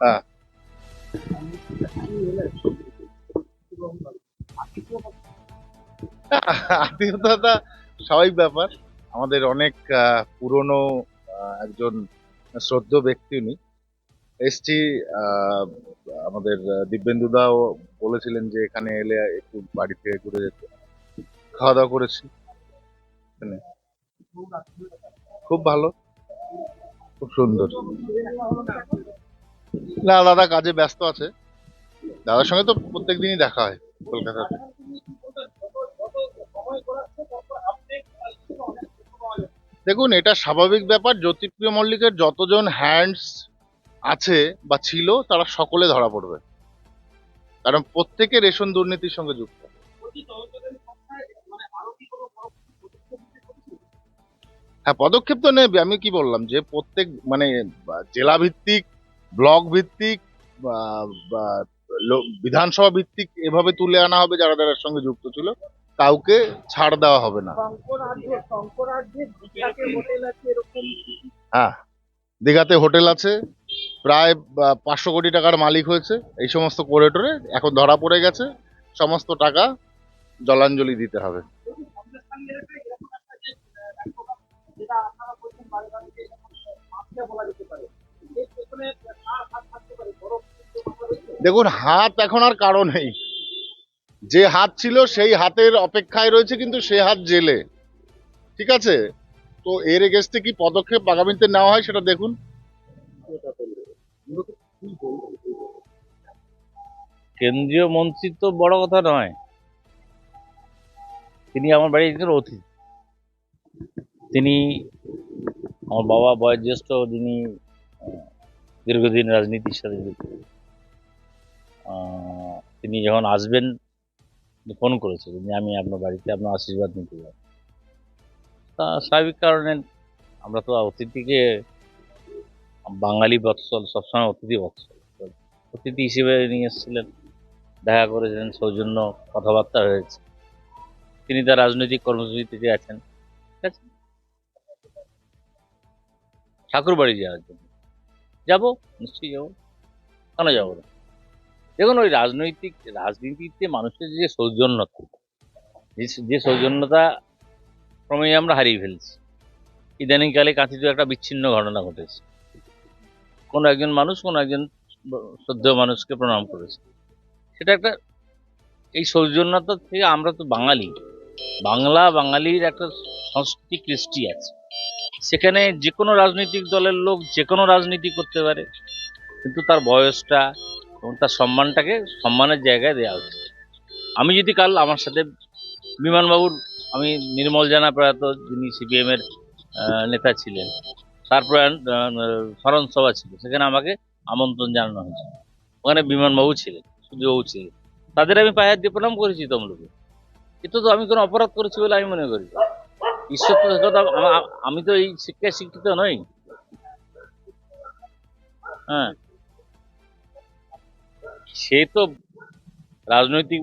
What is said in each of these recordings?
হ্যাঁ আত্মীয়তা স্বাভাবিক ব্যাপার। আমাদের অনেক পুরনো একজন শ্রদ্ধ ব্যক্তি উনি। এসছি আমাদের দিব্যেন্দুদাও বলেছিলেন যে এখানে এলে একটু বাড়ি থেকে ঘুরে যেতে। খাওয়া দাওয়া করেছি। খুব ভালো। খুব সুন্দর। না, দাদা কাজে ব্যস্ত আছে। দাদার সঙ্গে তো প্রত্যেক দিনই দেখা হয় কলকাতাতে। দেখুন, এটা স্বাভাবিক ব্যাপার, জ্যোতিপ্রিয় মল্লিকের যতজন হ্যান্ডস আছে বা ছিল, তারা সকলে ধরা পড়বে। কারণ প্রত্যেকে রেশন দুর্নীতির সঙ্গে যুক্ত। হ্যাঁ পদক্ষেপ তো নেবে, আমি কি বললাম যে প্রত্যেক মানে জেলা ভিত্তিক ব্লক ভিত্তিক বিধানসভা ভিত্তিক এভাবে তুলে আনা হবে যারা যারা সঙ্গে যুক্ত ছিল। কাউকে ছাড় দেওয়া হবে না। হ্যাঁ দীঘাতে হোটেল আছে প্রায় পাঁচশো কোটি টাকার মালিক হয়েছে এই সমস্ত করিডোরে এখন ধরা পড়ে গেছে সমস্ত টাকা জলাঞ্জলি দিতে হবে। দেখুন হাত এখন আর কারও নেই। যে হাত ছিল সেই হাতের অপেক্ষায় রয়েছে কিন্তু সে হাত জেলে। ঠিক আছে? তো এর এগেস্টে কি পদক্ষেপ আগামীতে নেওয়া হয় সেটা দেখুন। কেন্দ্রীয় মন্ত্রী তো বড় কথা নয়। তিনি আমার বাড়ির একজন অতিথি তিনি আমার বাবা বয়োজ্যেষ্ঠ, যিনি দীর্ঘদিন রাজনীতির সাথে যুক্ত তিনি যখন আসবেন ফোন করেছিলেন যে, আমি আপনার বাড়িতে আপনার আশীর্বাদ নিতে যাব তা স্বাভাবিক কারণে আমরা তো অতিথিকে, বাঙালি বৎসল, সবসময় অতিথি বৎসল। অতিথি হিসেবে নিয়ে এসেছিলেন, দেখা করেছেন সৌজন্য কথাবার্তা হয়েছে। তিনি তার রাজনৈতিক কর্মসূচিতে আছেন, ঠিক আছে? ঠাকুর বাড়ি যাওয়ার জন্য। যাব, নিশ্চয়ই যাব। কেন যাব না? দেখুন, ওই রাজনৈতিক, রাজনীতিতে মানুষের যে সৌজন্যতা, যে- সৌজন্যতা ক্রমেই আমরা হারিয়ে ফেলছি। ইদানিংকালে কাঁথিতে একটা বিচ্ছিন্ন ঘটনা ঘটেছে। কোনো একজন মানুষ, কোনো একজন শ্রদ্ধেয় মানুষকে প্রণাম করেছে। সেটা একটা, এই সৌজন্যতা থেকে আমরা তো বাঙালি। বাংলা বাঙালির একটা সংস্কৃতি কৃষ্টি আছে। সেখানে যে কোনো রাজনৈতিক দলের লোক যে কোনো রাজনীতি করতে পারে, কিন্তু তার বয়সটা এবং তার সম্মানটাকে সম্মানের জায়গায় দেওয়া উচিত আমি যদি কাল আমার সাথে বিমানবাবুর, আমি নির্মল জানা প্রয়াত যিনি সিপিএমের নেতা ছিলেন, তার প্রয়াণ স্মরণ সভা ছিল, সেখানে আমাকে আমন্ত্রণ জানানো হয়েছে। ওখানে বিমানবাবু ছিলেন সূর্যবাবু ছিলেন তাদের আমি পায়ে হাত দিয়ে প্রণাম করেছি তমলুকে। কিন্তু তো আমি কোনো অপরাধ করেছি বলে আমি মনে করি। ঈশ্বর আমি তো এই শিক্ষায় শিক্ষিত নই। হ্যাঁ। সে তো রাজনৈতিক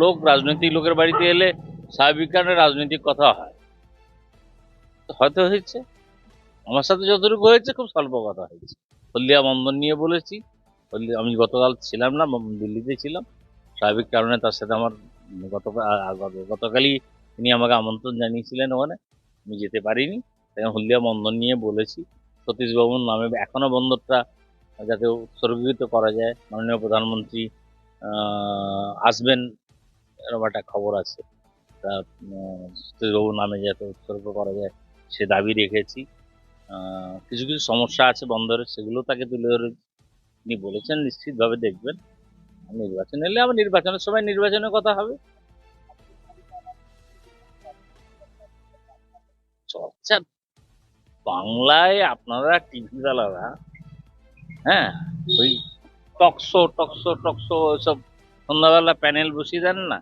লোক, রাজনৈতিক লোকের বাড়িতে এলে স্বাভাবিক কারণে রাজনৈতিক কথা হয়। হয়তো হয়েছে। আমার সাথে যতটুকু হয়েছে খুব স্বল্প কথা হয়েছে। হলদিয়া বন্ধন নিয়ে বলেছি। হলদি আমি গতকাল ছিলাম না দিল্লিতে ছিলাম। স্বাভাবিক কারণে তার সাথে আমার গতকাল গতকালই তিনি আমাকে আমন্ত্রণ জানিয়েছিলেন ওখানে। আমি যেতে পারিনি। তাই হলদিয়া বন্দর নিয়ে বলেছি। সতীশবাবুর নামে এখনও বন্দরটা যাতে উৎসর্গীকৃত করা যায়। মাননীয় প্রধানমন্ত্রী আসবেন এরকম একটা খবর আছে। তা সতীশবাবুর নামে যাতে উৎসর্গ করা যায়, সে দাবি রেখেছি। কিছু কিছু সমস্যা আছে বন্দরে, সেগুলো তাকে তুলে ধরে তিনি বলেছেন, নিশ্চিতভাবে দেখবেন। নির্বাচন এলে আবার নির্বাচনের সময় নির্বাচনের কথা হবে। চর্চা বাংলায় আপনারা টিভি বালারা হ্যাঁ? ওই টকশো টকশো টকশো ওইসব সন্ধ্যাবেলা প্যানেল বসিয়ে দেন না?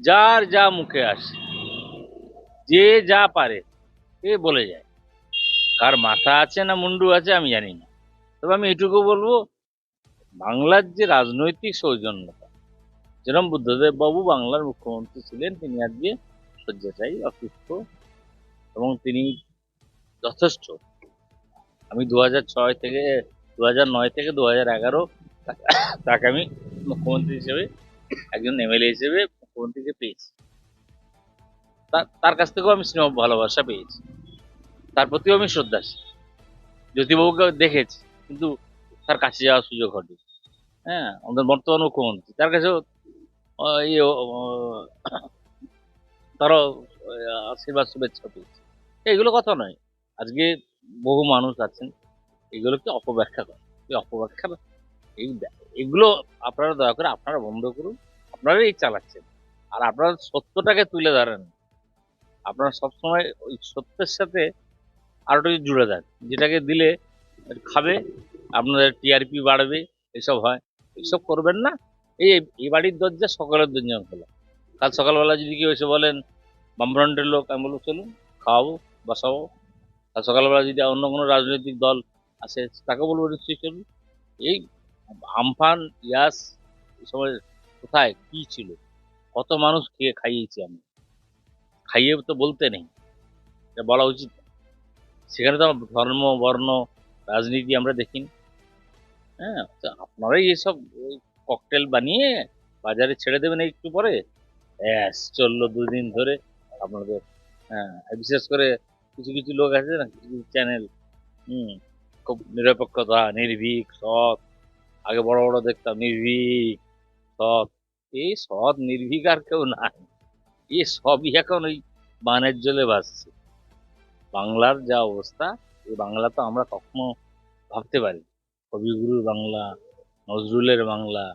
যার যা মুখে আসে, যে যা পারে, এ বলে যায়। কার মাথা আছে না মুন্ডু আছে আমি জানি না। তবে আমি এটুকু বলব, বাংলার যে রাজনৈতিক সৌজন্যতা যেরকম বুদ্ধদেব বাবু বাংলার মুখ্যমন্ত্রী ছিলেন, তিনি আজকে শয্যাশায়ী, অসুস্থ, এবং তিনি যথেষ্ট। আমি দু থেকে দু নয় থেকে দু হাজার এগারো তাকে আমি মুখ্যমন্ত্রী হিসেবে, একজন এমএলএ হিসেবে মুখ্যমন্ত্রীকে পেয়েছি। তার কাছ থেকেও আমি স্নেহ, ভালোবাসা পেয়েছি। তার প্রতিও আমি শ্রদ্ধাশীল। জ্যোতিবাবুকে দেখেছি, কিন্তু তার কাছে যাওয়ার সুযোগ ঘটে হ্যাঁ আমাদের বর্তমান মুখ্যমন্ত্রী। তার কাছেও ইয়ে তারও আশীর্বাদ, শুভেচ্ছা পেয়েছি। এগুলো কথা নয়। আজকে বহু মানুষ আছেন। এগুলোকে অপব্যাখ্যা করে। এই অপব্যাখ্যা এই এগুলো আপনারা দয়া করে আপনারা বন্ধ করুন। আপনারাই চালাচ্ছেন। আর আপনারা সত্যটাকে তুলে ধরেন। আপনারা সবসময় ওই সত্যের সাথে আরোটা জুড়ে দেন যেটাকে দিলে খাবে, আপনাদের টিআরপি বাড়বে, এসব হয়। এসব করবেন না। এই এই বাড়ির দরজা সকালের দরজা খোলা। কাল সকালবেলা যদি কেউ এসে বলেন, বামফ্রন্টের লোক, আমি বলব, চলুন, খাওয়াবো, বসাবো। কাল সকালবেলা যদি অন্য কোনো রাজনৈতিক দল আসে তাকে বলব চলুন এই আমফান, ইয়াস সময় কোথায়, কি ছিল? কত মানুষ খেয়ে খাইয়েছি আমি। খাইয়ে তো বলতে নেই, এটা বলা উচিত সেখানে তো ধর্ম, বর্ণ, রাজনীতি আমরা দেখিনি। হ্যাঁ তো আপনারাই এসব ককটেল বানিয়ে বাজারে ছেড়ে দেবেন একটু পরে? ব্যাস, চলল দুদিন ধরে। আপনাদের হ্যাঁ বিশেষ করে কিছু কিছু লোক আছে না, কিছু কিছু চ্যানেল হুম খুব নিরপেক্ষতা, নির্ভীক, সৎ। আগে বড় বড় দেখতাম, নির্ভীক, সৎ। এই সৎ, নির্ভীক আর কেউ নাই। এ সবই এখন ওই বানের জলে ভাসছে। বাংলার যা অবস্থা, এই বাংলা তো আমরা কখনো ভাবতে পারি কবিগুরুর বাংলা, নজরুলের বাংলা।